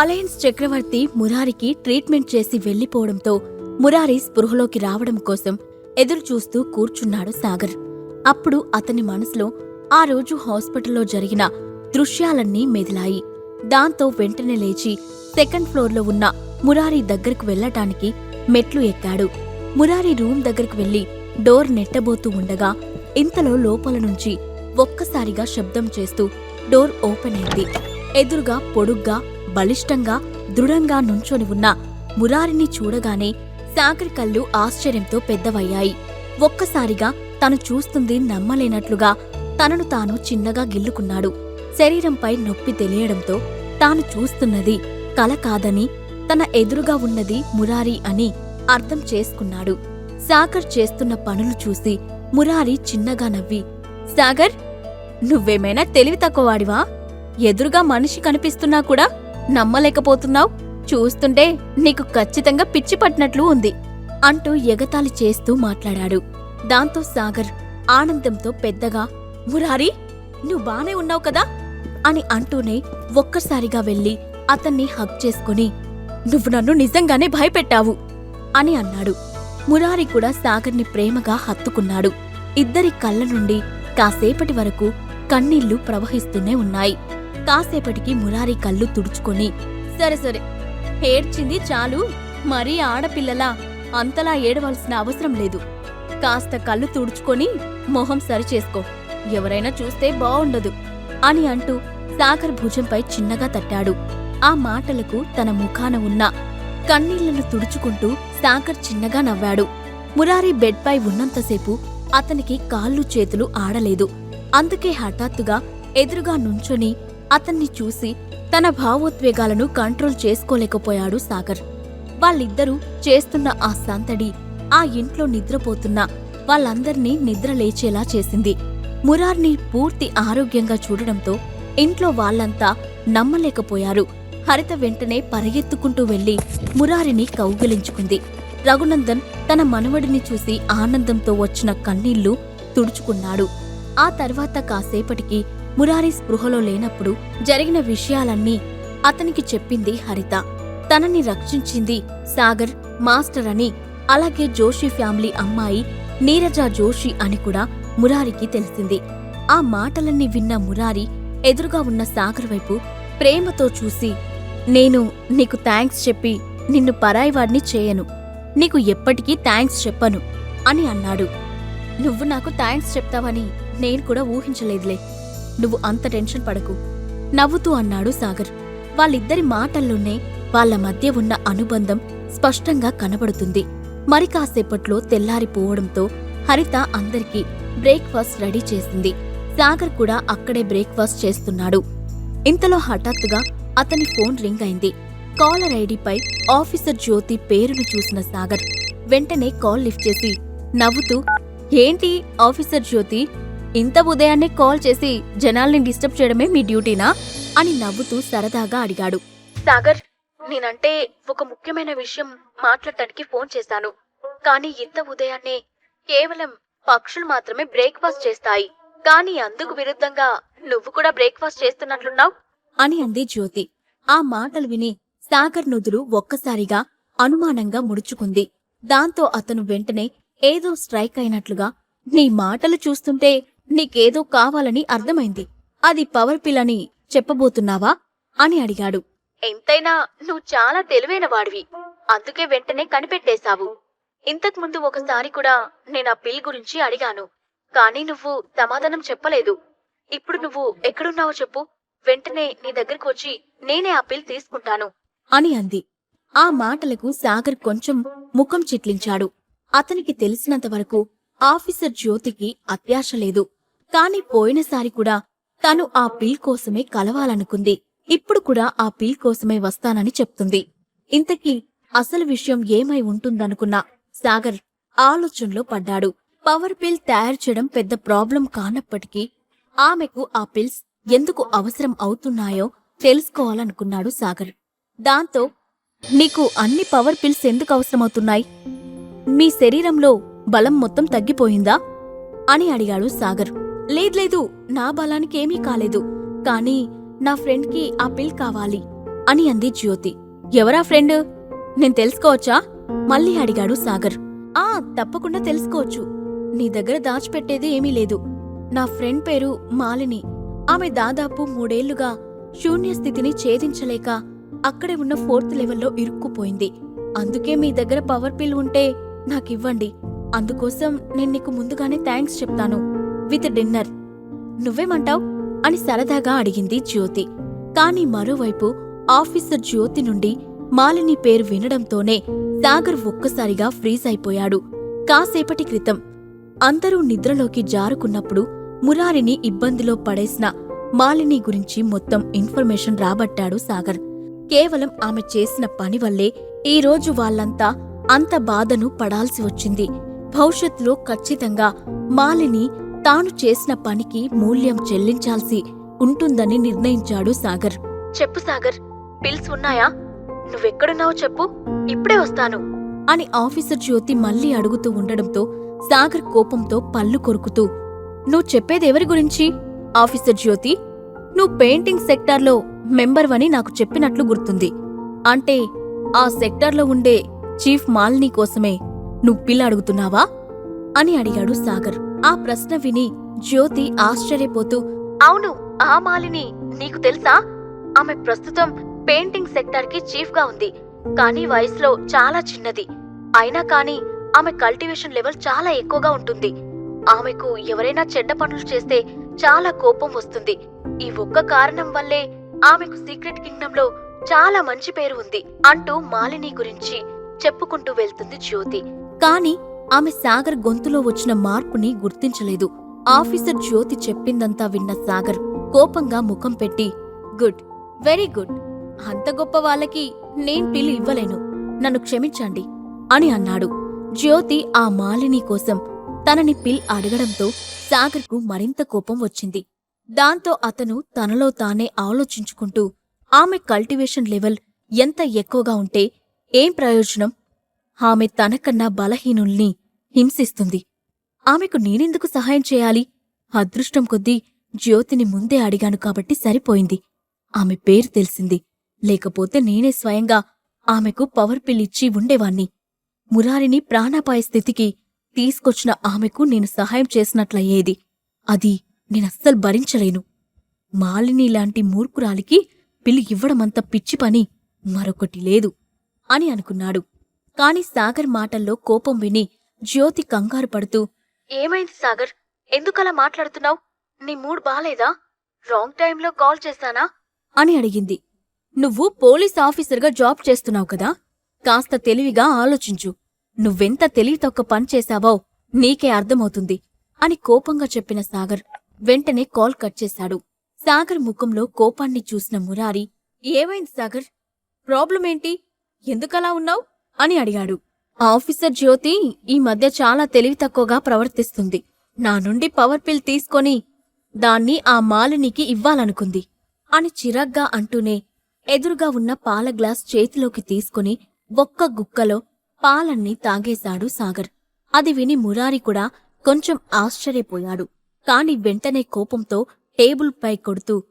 Alliance చక్రవర్తి మురారికి treatment చేసి వెళ్ళిపోవడంతో మురారి స్పృహలోకి రావడం కోసం ఎదురుచూస్తూ కూర్చున్నాడు సాగర్. అప్పుడు అతని మనసులో ఆ రోజు హాస్పిటల్లో జరిగిన దృశ్యాలన్నీ మెదిలాయి. దాంతో వెంటనే లేచి సెకండ్ ఫ్లోర్లో ఉన్న మురారి దగ్గరకు వెళ్ళటానికి మెట్లు ఎక్కాడు. మురారి రూమ్ దగ్గరకు వెళ్ళి డోర్ నెట్టబోతూ ఉండగా ఇంతలో లోపల నుంచి ఒక్కసారిగా శబ్దం చేస్తూ డోర్ ఓపెన్ అయింది. ఎదురుగా పొడుగ్గా బలిష్టంగా దృఢంగా నుంచొని ఉన్న మురారిని చూడగానే సాగర్ కళ్ళు ఆశ్చర్యంతో పెద్దవయ్యాయి. ఒక్కసారిగా తను చూస్తుంది నమ్మలేనట్లుగా తనను తాను చిన్నగా గిల్లుకున్నాడు. శరీరంపై నొప్పి తెలియడంతో తాను చూస్తున్నది కల కాదని తన ఎదురుగా ఉన్నది మురారి అని అర్థం చేసుకున్నాడు. సాగర్ చేస్తున్న పనులు చూసి మురారి చిన్నగా నవ్వి సాగర్ నువ్వేమైనా తెలివి తక్కువవాడివా? ఎదురుగా మనిషి కనిపిస్తున్నా కూడా నమ్మలేకపోతున్నావు? చూస్తుంటే నీకు ఖచ్చితంగా పిచ్చి పట్టినట్లు ఉంది అంటూ ఎగతాళి చేస్తూ మాట్లాడాడు. దాంతో సాగర్ ఆనందంతో పెద్దగా మురారి నువ్వు బానే ఉన్నావు కదా? అని అంటూనే ఒక్కసారిగా వెళ్ళి అతన్ని హగ్ చేసుకుని నువ్వు నన్ను నిజంగానే భయపెట్టావు అని అన్నాడు. మురారి కూడా సాగర్ని ప్రేమగా హత్తుకున్నాడు. ఇద్దరి కళ్ళ నుండి కాసేపటి వరకు కన్నీళ్ళు ప్రవహిస్తూనే ఉన్నాయి. కాసేపటికి మురారి కళ్ళు తుడుచుకొని సరే సరే ఏడ్చింది చాలు మరీ ఆడపిల్లలా అంతలా ఏడవలసిన అవసరం లేదు. కాస్త కళ్ళు తుడుచుకొని మొహం సరిచేసుకో ఎవరైనా చూస్తే బావుండదు అని అంటూ సాగర్ భుజంపై చిన్నగా తట్టాడు. ఆ మాటలకు తన ముఖాన ఉన్న కన్నీళ్ళను తుడుచుకుంటూ సాగర్ చిన్నగా నవ్వాడు. మురారి బెడ్పై ఉన్నంతసేపు అతనికి కాళ్ళు చేతులు ఆడలేదు. అందుకే హఠాత్తుగా ఎదురుగా నుంచొని అతన్ని చూసి తన భావోద్వేగాలను కంట్రోల్ చేసుకోలేకపోయాడు సాగర్. వాళ్ళిద్దరూ చేస్తున్న ఆ సంతడి ఆ ఇంట్లో నిద్రపోతున్న వాళ్ళందర్నీ నిద్ర లేచేలా చేసింది. మురార్ని పూర్తి ఆరోగ్యంగా చూడడంతో ఇంట్లో వాళ్ళంతా నమ్మలేకపోయారు. హరిత వెంటనే పరిగెత్తుకుంటూ వెళ్ళి మురారిని కౌగిలించుకుంది. రఘునందన్ తన మనవడిని చూసి ఆనందంతో వచ్చిన కన్నీళ్ళు తుడుచుకున్నాడు. ఆ తర్వాత కాసేపటికి మురారి స్పృహలో లేనప్పుడు జరిగిన విషయాలన్నీ అతనికి చెప్పింది హరిత. తనని రక్షించింది సాగర్ మాస్టర్ అని అలాగే జోషి ఫ్యామిలీ అమ్మాయి నీరజ జోషి అని కూడా మురారికి తెలిసింది. ఆ మాటలన్నీ విన్న మురారి ఎదురుగా ఉన్న సాగర్ వైపు ప్రేమతో చూసి నేను నీకు థ్యాంక్స్ చెప్పి నిన్ను పరాయివాడిని చేయను. నీకు ఎప్పటికీ థ్యాంక్స్ చెప్పను అని అన్నాడు. నువ్వు నాకు థ్యాంక్స్ చెప్తావని నేను కూడా ఊహించలేదులే. నువ్వు అంత టెన్షన్ పడకు. నవ్వుతూ అన్నాడు సాగర్. వాళ్ళిద్దరి మాటల్లోనే వాళ్ళ మధ్య ఉన్న అనుబంధం స్పష్టంగా కనబడుతుంది. మరి కాసేపట్లో తెల్లారిపోవడంతో హరిత అందరికీ బ్రేక్ఫాస్ట్ రెడీ చేసింది. సాగర్ కూడా అక్కడే బ్రేక్ఫాస్ట్ చేస్తున్నాడు. ఇంతలో హఠాత్తుగా అతని ఫోన్ రింగ్ అయింది. కాలర్ ఐడిపై ఆఫీసర్ జ్యోతి పేరును చూసిన సాగర్ వెంటనే కాల్ లిఫ్ట్ చేసి నవ్వుతూ ఏంటి ఆఫీసర్ జ్యోతి? ఇంత ఉదయాన్నే కాల్ చేసి జనాల్ని డిస్టర్బ్ చేయడమే మీ డ్యూటీనా? అని నవ్వుతూ సరదాగా అడిగాడు. సాగర్ నేనంటే ఒక ముఖ్యమైన విషయం మాట్లాడటానికి ఫోన్ చేశాను. కానీ ఇంత ఉదయాన్నే కేవలం పక్షులు మాత్రమే బ్రేక్ఫాస్ట్ చేస్తాయి. కానీ అందుకు విరుద్ధంగా నువ్వు కూడా బ్రేక్ఫాస్ట్ చేస్తున్నట్లున్నావు? అని అంది జ్యోతి. ఆ మాటలు విని సాగర్ నుదురు ఒక్కసారిగా అనుమానంగా ముడుచుకుంది. దాంతో అతను వెంటనే ఏదో స్ట్రైక్ అయినట్లుగా నీ మాటలు చూస్తుంటే నీకేదో కావాలని అర్థమైంది. అది పవర్ పిల్ అని చెప్పబోతున్నావా? అని అడిగాడు. ఎంతైనా నువ్వు చాలా తెలివైన వాడివి. అందుకే వెంటనే కనిపెట్టేశావు. ఇంతకుముందు ఒకసారి కూడా నేను ఆ పిల్ గురించి అడిగాను. కానీ నువ్వు సమాధానం చెప్పలేదు. ఇప్పుడు నువ్వు ఎక్కడున్నావో చెప్పు. వెంటనే నీ దగ్గరకు వచ్చి నేనే ఆ పిల్ తీసుకుంటాను. అని అంది. ఆ మాటలకు సాగర్ కొంచెం ముఖం చిట్లించాడు. అతనికి తెలిసినంత వరకు ఆఫీసర్ జ్యోతికి అత్యాశ లేదు. కాని పోయినసారి కూడా తను ఆ పిల్ కోసమే కలవాలనుకుంది. ఇప్పుడు కూడా ఆ పిల్ కోసమే వస్తానని చెప్తుంది. ఇంతకీ అసలు విషయం ఏమై ఉంటుందనుకున్న సాగర్ ఆలోచనలో పడ్డాడు. పవర్ పిల్ తయారు చేయడం పెద్ద ప్రాబ్లం కానప్పటికీ ఆమెకు ఆ పిల్స్ ఎందుకు అవసరం అవుతున్నాయో తెలుసుకోవాలనుకున్నాడు సాగర్. దాంతో నీకు అన్ని పవర్ పిల్స్ ఎందుకు అవసరమవుతున్నాయి? మీ శరీరంలో బలం మొత్తం తగ్గిపోయిందా? అని అడిగాడు సాగర్. లేదు నా బలానికి ఏమీ కాలేదు. కానీ నా ఫ్రెండ్కి ఆ పిల్ కావాలి అని అంది జ్యోతి. ఎవరా ఫ్రెండ్? నేను తెలుసుకోవచ్చా? మళ్ళీ అడిగాడు సాగర్. ఆ తప్పకుండా తెలుసుకోవచ్చు. నీ దగ్గర దాచిపెట్టేది ఏమీ లేదు. నా ఫ్రెండ్ పేరు మాలిని. ఆమె దాదాపు మూడేళ్ళుగా శూన్య స్థితిని ఛేదించలేక అక్కడే ఉన్న ఫోర్త్ లెవెల్లో ఇరుక్కుపోయింది. అందుకే మీ దగ్గర పవర్ పిల్ ఉంటే నాకివ్వండి. అందుకోసం నేను నీకు ముందుగానే థ్యాంక్స్ చెప్తాను. With dinner. నువ్వేమంటావ్? అని సరదాగా అడిగింది జ్యోతి. కాని మరోవైపు ఆఫీసర్ జ్యోతి నుండి మాలిని పేరు వినడంతోనే సాగర్ ఒక్కసారిగా ఫ్రీజ్ అయిపోయాడు. కాసేపటి క్రితం అందరూ నిద్రలోకి జారుకున్నప్పుడు మురారిని ఇబ్బందిలో పడేసిన మాలిని గురించి మొత్తం ఇన్ఫర్మేషన్ రాబట్టాడు సాగర్. కేవలం ఆమె చేసిన పని వల్లే ఈ రోజు వాళ్ళంతా అంత బాధను పడాల్సి వచ్చింది. భవిష్యత్తులో ఖచ్చితంగా మాలిని తాను చేసిన పనికి మూల్యం చెల్లించాల్సి ఉంటుందని నిర్ణయించాడు సాగర్. చెప్పు సాగర్ పిల్స్ ఉన్నాయా? నువ్వెక్కడున్నావో చెప్పు ఇప్పుడే వస్తాను. అని ఆఫీసర్ జ్యోతి మళ్ళీ అడుగుతూ ఉండడంతో సాగర్ కోపంతో పళ్ళు కొరుకుతూ నువ్వు చెప్పేదెవరి గురించి? ఆఫీసర్ జ్యోతి నువ్వు పెయింటింగ్ సెక్టార్లో మెంబర్వని నాకు చెప్పినట్లు గుర్తుంది. అంటే ఆ సెక్టార్లో ఉండే చీఫ్ మాలిని కోసమే నువ్వు పిల్ల అడుగుతున్నావా? అని అడిగాడు సాగర్. ఆ ప్రశ్న విని జ్యోతి ఆశ్చర్యపోతూ అవును ఆ మాలిని నీకు తెలుసా? ఆమె ప్రస్తుతం పెయింటింగ్ సెక్టార్కి చీఫ్గా ఉంది. కానీ వయసులో చాలా చిన్నది. అయినా కానీ ఆమె కల్టివేషన్ లెవెల్ చాలా ఎక్కువగా ఉంటుంది. ఆమెకు ఎవరైనా చెడ్డ పనులు చేస్తే చాలా కోపం వస్తుంది. ఈ ఒక్క కారణం వల్లే ఆమెకు సీక్రెట్ కింగ్డమ్లో చాలా మంచి పేరు ఉంది అంటూ మాలిని గురించి చెప్పుకుంటూ వెళ్తుంది జ్యోతి. కాని ఆమె సాగర్ గొంతులో వచ్చిన మార్పుని గుర్తించలేదు. ఆఫీసర్ జ్యోతి చెప్పిందంతా విన్న సాగర్ కోపంగా ముఖం పెట్టి గుడ్ వెరీ గుడ్. అంత గొప్ప వాళ్ళకి నేను పిల్లి ఇవ్వలేను. నన్ను క్షమించండి అని అన్నాడు. జ్యోతి ఆ మాలిని కోసం తనని పిల్ అడగడంతో సాగర్కు మరింత కోపం వచ్చింది. దాంతో అతను తనలో తానే ఆలోచించుకుంటూ ఆమె కల్టివేషన్ లెవెల్ ఎంత ఎక్కువగా ఉంటే ఏం ప్రయోజనం? ఆమె తనకన్నా బలహీనుల్ని హింసిస్తుంది. ఆమెకు నేనెందుకు సహాయం చేయాలి? అదృష్టం కొద్దీ జ్యోతిని ముందే అడిగాను కాబట్టి సరిపోయింది. ఆమె పేరు తెలిసింది. లేకపోతే నేనే స్వయంగా ఆమెకు పవర్ పిల్లిచ్చి ఇచ్చి ఉండేవాణ్ణి. మురారిని ప్రాణాపాయ స్థితికి తీసుకొచ్చిన ఆమెకు నేను సహాయం చేసినట్లయ్యేది. అది నేనస్సలు భరించలేను. మాలిని లాంటి మూర్ఖురాలికి పిల్లి ఇవ్వడమంత పిచ్చి పని మరొకటి లేదు అని అనుకున్నాడు. కాని సాగర్ మాటల్లో కోపం విని జ్యోతి కంగారు పడుతూ ఏమైంది సాగర్? ఎందుకలా మాట్లాడుతున్నావు? నీ మూడ్ బాలేదా? రాంగ్ టైంలో కాల్ చేశానా అని అడిగింది. నువ్వు పోలీస్ ఆఫీసర్గా జాబ్ చేస్తున్నావు కదా? కాస్త తెలివిగా ఆలోచించు. నువ్వెంత తెలివి తొక్క పని చేశావో నీకే అర్థమవుతుంది అని కోపంగా చెప్పిన సాగర్ వెంటనే కాల్ కట్ చేశాడు. సాగర్ ముఖంలో కోపాన్ని చూసిన మురారి ఏమైంది సాగర్? ప్రాబ్లం ఏంటి ఎందుకలా ఉన్నావు? అని అడిగాడు. ఆఫీసర్ జ్యోతి ఈ మధ్య చాలా తెలివి తక్కువగా ప్రవర్తిస్తుంది. నా నుండి పవర్ పిల్ తీసుకొని దాన్ని ఆ మాలినికి ఇవ్వాలనుకుంది అని చిరాగ్గా అంటూనే ఎదురుగా ఉన్న పాల గ్లాస్ చేతిలోకి తీసుకుని ఒక్క గుక్కలో పాలన్నీ తాగేశాడు సాగర్. అది విని మురారి కూడా కొంచెం ఆశ్చర్యపోయాడు. కాని వెంటనే కోపంతో టేబుల్పై కొడుతూ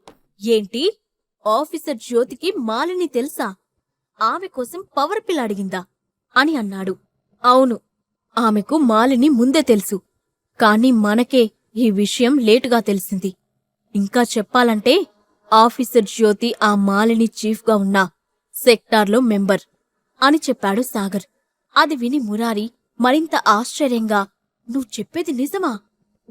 ఏంటి? ఆఫీసర్ జ్యోతికి మాలిని తెలుసా? ఆమె కోసం పవర్ పిల్ అడిగిందా? అని అన్నాడు. అవును ఆమెకు మాలిని ముందే తెలుసు. కాని మనకే ఈ విషయం లేటుగా తెలిసింది. ఇంకా చెప్పాలంటే ఆఫీసర్ జ్యోతి ఆ మాలిని చీఫ్గా ఉన్న సెక్టార్లో మెంబర్ అని చెప్పాడు సాగర్. అది విని మురారి మరింత ఆశ్చర్యంగా నువ్వు చెప్పేది నిజమా?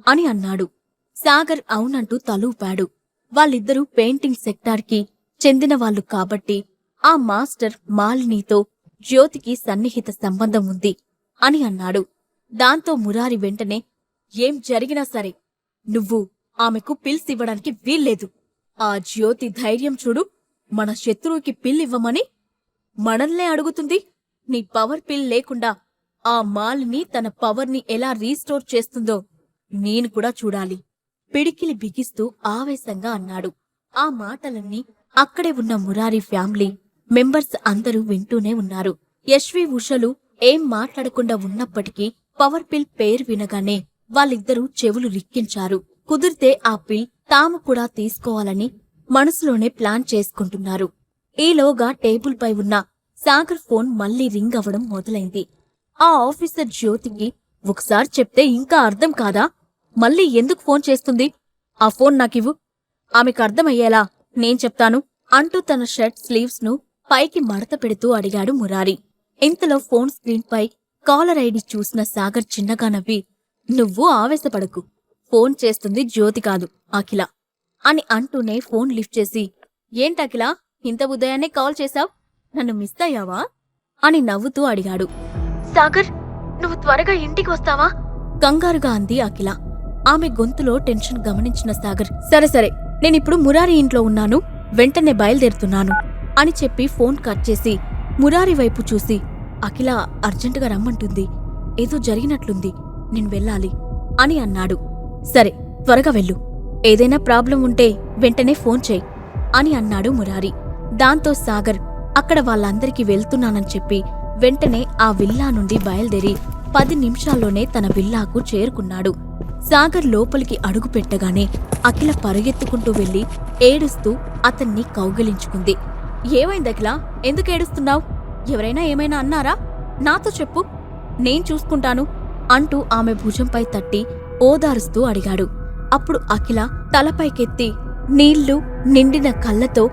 అని అన్నాడు. సాగర్ అవునంటూ తలూపాడు. వాళ్ళిద్దరూ పెయింటింగ్ సెక్టార్కి చెందిన వాళ్ళు కాబట్టి ఆ మాస్టర్ మాలినీతో జ్యోతికి సన్నిహిత సంబంధం ఉంది అని అన్నాడు. దాంతో మురారి వెంటనే ఏం జరిగినా సరే నువ్వు ఆమెకు పిల్స్ ఇవ్వడానికి వీల్లేదు. ఆ జ్యోతి ధైర్యం చూడు మన శత్రువుకి పిల్ ఇవ్వమని మనల్నే అడుగుతుంది. నీ పవర్ పిల్ లేకుండా ఆ మాలిని తన పవర్ని ఎలా రీస్టోర్ చేస్తుందో నేను కూడా చూడాలి. పిడికిలి బిగిస్తూ ఆవేశంగా అన్నాడు. ఆ మాటలన్నీ అక్కడే ఉన్న మురారి ఫ్యామిలీ మెంబర్స్ అందరూ వింటూనే ఉన్నారు. యశ్వి ఉషలు ఏం మాట్లాడకుండా ఉన్నప్పటికీ పవర్ పిల్ పేరు వినగానే వాళ్ళిద్దరూ చెవులు రిక్కించారు. కుదిరితే ఆ పిల్ తాము కూడా తీసుకోవాలని మనసులోనే ప్లాన్ చేసుకుంటున్నారు. ఈలోగా టేబుల్ పై ఉన్న సాగర్ ఫోన్ మళ్ళీ రింగ్ అవ్వడం మొదలైంది. ఆ ఆఫీసర్ జ్యోతికి ఒకసారి చెప్తే ఇంకా అర్థం కాదా? మళ్ళీ ఎందుకు ఫోన్ చేస్తుంది? ఆ ఫోన్ నాకివ్వు. ఆమెకు అర్థమయ్యేలా నేను చెప్తాను అంటూ తన షర్ట్ స్లీవ్స్ను పైకి మడత పెడుతూ అడిగాడు మురారి. ఇంతలో ఫోన్ స్క్రీన్ పై కాలర్ ఐడి చూసిన సాగర్ చిన్నగా నవ్వి నువ్వు ఆవేశపడకు. ఫోన్ చేస్తుంది జ్యోతి కాదు అఖిల అని అంటూనే ఫోన్ లిఫ్ట్ చేసి ఏంటఖిల ఇంత ఉదయాన్నే కాల్ చేశావ్? నన్ను మిస్ అయ్యావా? అని నవ్వుతూ అడిగాడు. సాగర్ నువ్వు త్వరగా ఇంటికి వస్తావా? కంగారుగా అంది అఖిల. ఆమె గొంతులో టెన్షన్ గమనించిన సాగర్ సరే సరే నేనిప్పుడు మురారి ఇంట్లో ఉన్నాను వెంటనే బయలుదేరుతున్నాను. అని చెప్పి ఫోన్ కట్ చేసి మురారి వైపు చూసి అఖిల అర్జెంటుగా రమ్మంటుంది. ఏదో జరిగినట్లుంది. నేను వెళ్ళాలి అని అన్నాడు. సరే త్వరగా వెళ్ళు. ఏదైనా ప్రాబ్లం ఉంటే వెంటనే ఫోన్ చేయి అని అన్నాడు మురారి. దాంతో సాగర్ అక్కడ వాళ్ళందరికీ వెళ్తున్నానని చెప్పి వెంటనే ఆ విల్లా నుండి బయలుదేరి పది నిమిషాల్లోనే తన విల్లాకు చేరుకున్నాడు. సాగర్ లోపలికి అడుగు పెట్టగానే అఖిల పరుగెత్తుకుంటూ వెళ్ళి ఏడుస్తూ అతన్ని కౌగిలించుకుంది. ఏమైంది అఖిల? ఎందుకు ఏడుస్తున్నావు? ఎవరైనా ఏమైనా అన్నారా? నాతో చెప్పు. నేను చూసుకుంటాను అంటూ ఆమె భుజంపై తట్టి ఓదారుస్తూ అడిగాడు. అప్పుడు అఖిల తలపైకెత్తి నీళ్ళు నిండిన కళ్ళతో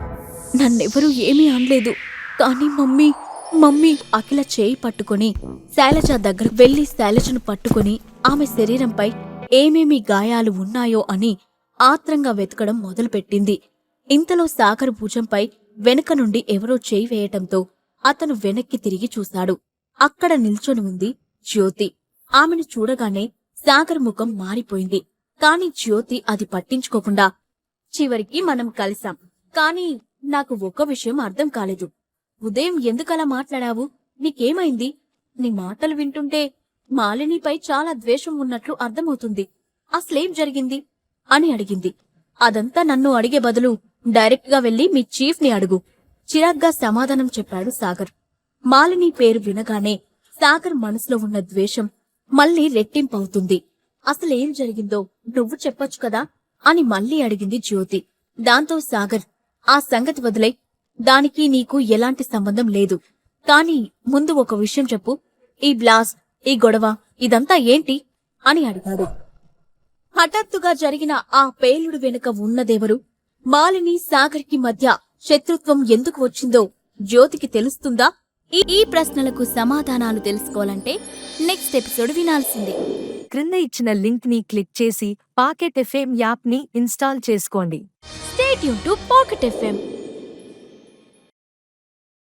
నన్నెవరూ ఏమీ అనలేదు. కానీ మమ్మీ మమ్మీ అఖిల చేయి పట్టుకొని శైలజ దగ్గర వెళ్ళి శైలజను పట్టుకొని ఆమె శరీరంపై ఏమేమి గాయాలు ఉన్నాయో అని ఆత్రంగా వెతకడం మొదలుపెట్టింది. ఇంతలో సాగర్ భుజంపై వెనుక నుండి ఎవరో చేయి వేయటంతో అతను వెనక్కి తిరిగి చూశాడు. అక్కడ నిల్చొని ఉంది జ్యోతి. ఆమెను చూడగానే సాగర్ ముఖం మారిపోయింది. కాని జ్యోతి అది పట్టించుకోకుండా చివరికి మనం కలిసాం. కాని నాకు ఒక్క విషయం అర్థం కాలేదు. ఉదయం ఎందుకలా మాట్లాడావు? నీకేమైంది? నీ మాటలు వింటుంటే మాలినిపై చాలా ద్వేషం ఉన్నట్లు అర్థమవుతుంది. అసలేం జరిగింది? అని అడిగింది. అదంతా నన్ను అడిగే బదులు డైరెక్ట్గా వెళ్ళి మీ చీఫ్ని అడుగు. చిరాగ్గా సమాధానం చెప్పాడు సాగర్. మాలిని పేరు వినగానే సాగర్ మనసులో ఉన్న ద్వేషం మళ్ళీ రెట్టింపవుతుంది. అసలేం జరిగిందో నువ్వు చెప్పొచ్చు కదా? అని మళ్ళీ అడిగింది జ్యోతి. దాంతో సాగర్ ఆ సంగతి వదిలే. దానికి నీకు ఎలాంటి సంబంధం లేదు. కాని ముందు ఒక విషయం చెప్పు. ఈ బ్లాస్ ఈ గొడవ ఇదంతా ఏంటి? అని అడిగాడు. హఠాత్తుగా జరిగిన ఆ పేలుడు వెనుక ఉన్నదెవరు? మాలిని సాగర్కి మధ్య శత్రుత్వం ఎందుకు వచ్చిందో జ్యోతికి తెలుస్తుందా? ఈ- ప్రశ్నలకు సమాధానాలు తెలుసుకోవాలంటే నెక్స్ట్ ఎపిసోడ్ వినాల్సిందే. క్రింద ఇచ్చిన లింక్ని క్లిక్ చేసి పాకెట్ ఎఫ్ఎం యాప్ని ఇన్స్టాల్ చేసుకోండి. స్టేట్ యూన్ టు పాకెట్ ఎఫ్ఎం